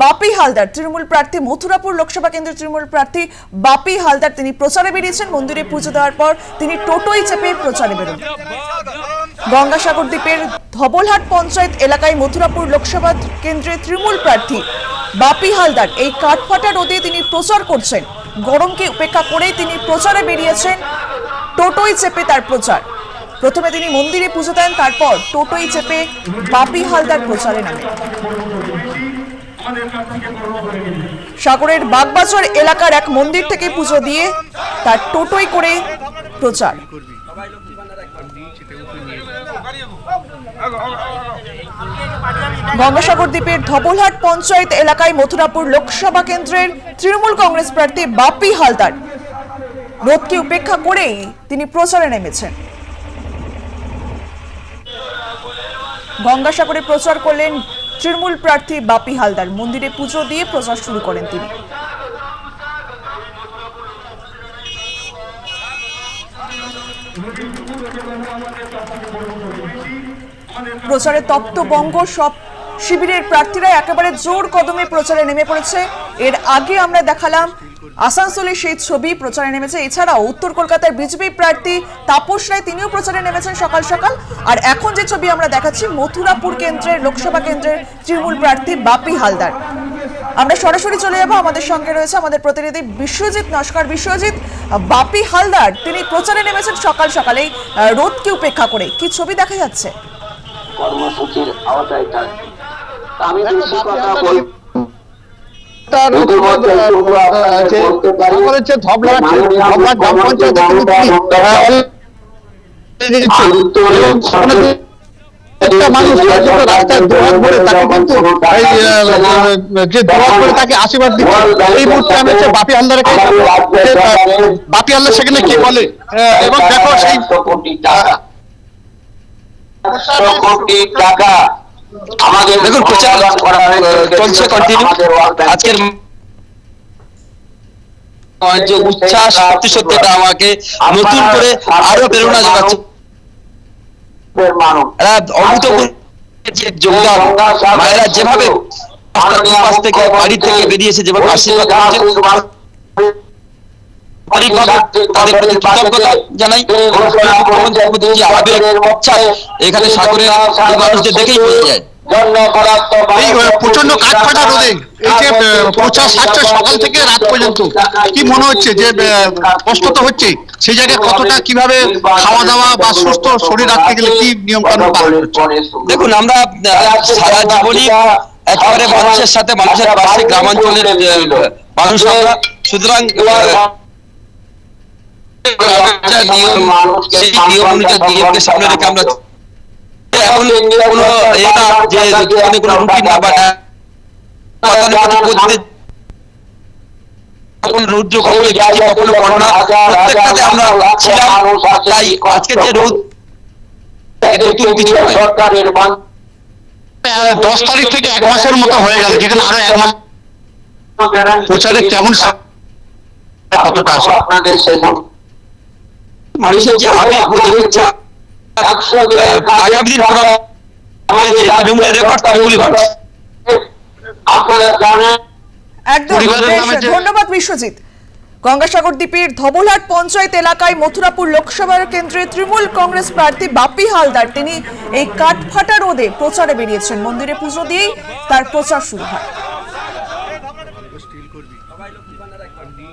বাপি হালদার, তৃণমূল প্রার্থী মথুরাপুর লোকসভা কেন্দ্রের তৃণমূল প্রার্থী বাপি হালদার, তিনি প্রচারে বেরিয়েছেন। মন্দিরে পুজো দেওয়ার পর তিনি টোটোই চেপে প্রচারে বেরোন। গঙ্গাসাগর দ্বীপের ধবলহাট পঞ্চায়েত এলাকায় মথুরাপুর লোকসভা কেন্দ্রের তৃণমূল প্রার্থী বাপি হালদার এই কাঠফাটা রোদে তিনি প্রচার করছেন। গরমকে উপেক্ষা করেই তিনি প্রচারে বেরিয়েছেন। টোটোই চেপে তার প্রচার। প্রথমে তিনি মন্দিরে পুজো দেন, তারপর টোটোই চেপে বাপি হালদার প্রচারে নামেন। সাগরের বাগবাজার এলাকার এক মন্দির থেকে পুজো দিয়ে তার টোটোই করে প্রচার। গঙ্গাসাগর দ্বীপের ধবলহাট পঞ্চায়েত এলাকায় মথুরাপুর লোকসভা কেন্দ্রের তৃণমূল কংগ্রেস প্রার্থী বাপি হালদার। রোধকে উপেক্ষা করেই তিনি প্রচারে নেমেছেন। গঙ্গাসাগরে প্রচার করলেন তৃণমূল প্রার্থী বাপি হালদার মন্দিরে পুজো দিয়ে প্রচার শুরু করেন তিনি। প্রচারে তপ্ত বঙ্গ সব শিবিরের প্রার্থীরা একেবারে জোর কদমে প্রচারে নেমে পড়েছে। এর আগে আমরা দেখালাম আসানসোলের সেই ছবি প্রচারে নেমেছে। এছাড়াও উত্তর কলকাতার বিজেপি প্রার্থী তাপস রায় তিনিও প্রচারে নেমেছেন সকাল সকাল। আর এখন যে ছবি আমরা দেখাচ্ছি, মথুরাপুর কেন্দ্রের লোকসভা কেন্দ্রের তৃণমূল প্রার্থী বাপি হালদার। আমরা সরাসরি চলে যাব। আমাদের সঙ্গে রয়েছে আমাদের প্রতিনিধি বিশ্বজিৎ নস্কর। বিশ্বজিৎ, বাপি হালদার, তিনি প্রচারে নেমেছেন সকাল সকালেই রোদকে উপেক্ষা করে কি ছবি দেখা যাচ্ছে? কর্মসূচির আওতায় আমি বেশি কথা বল আশীর্বাদ দিচ্ছে। এই মুহূর্তে আমি হচ্ছে বাপি হালদারকে বাপি হালদার সেখানে কি বলে? এবং দেখো সেই কোটি টাকা। আমাদের দেখুন প্রচার চলছে কন্টিনিউ আজকের যে উচ্ছ্বাস সত্যি সত্যি এটা আমাকে নতুন করে আরও প্রেরণা যোগাচ্ছে। যোগদান মায়েরা যেভাবে বাড়ি থেকে বেরিয়েছে যেভাবে আশীর্বাদ তাদের প্রতি কৃতজ্ঞতা জানাই। এখানে সাগরের মানুষদের দেখেই বোঝা যায়। এই আহ, প্রচণ্ড কাঠফাটা রোদে। এই যে আহ, প্রচার সারছে সকাল থেকে রাত পর্যন্ত। কি মনে হচ্ছে যে কষ্ট তো হচ্ছে। সেই জায়গায় কতটা কীভাবে খাওয়া দাওয়া বা সুস্থ শরীর রাখতে গেলে কি নিয়ম কানুন দেখুন আমরা সারা জীবনই একেবারে মানুষের সাথে মানুষের পাশে গ্রামাঞ্চলের মানুষ সুতরাং আহ, যা নিয়ম সেই নিয়ম অনুযায়ী নিয়মকে সামনে রেখে আমরা এখন কোনো এটা যে যেখানে কোনো রুটিন না বা গতানুগতিক পদ্ধতি কখনো রৌদ্র কখনো বৃষ্টি কখনো বন্যা প্রত্যেকটাতে আমরা ছিলাম তাই আজকে যে রোদ এটা নতুন কিছু নয় সরকারের দশ তারিখ থেকে এক মাসের মতো হয়ে গেল যেখানে আরও এক মাস প্রচারে কেমন কতটা আপনাদের মানুষের যে আবেগ যে একশো আগামী দিন করা হয়েছে রেকর্ড তৃণমূলই আপনারা জানেন একদম ধন্যবাদ বিশ্বজিৎ। গঙ্গাসাগর দ্বীপের ধবলহাট পঞ্চায়েত এলাকায় মথুরাপুর লোকসভা কেন্দ্রের তৃণমূল কংগ্রেস প্রার্থী বাপি হালদার। তিনি এই কাঠফাটা রোদে প্রচারে বেরিয়েছেন। মন্দিরে পুজো দিয়েই তার প্রচার শুরু হয়। নিয়ে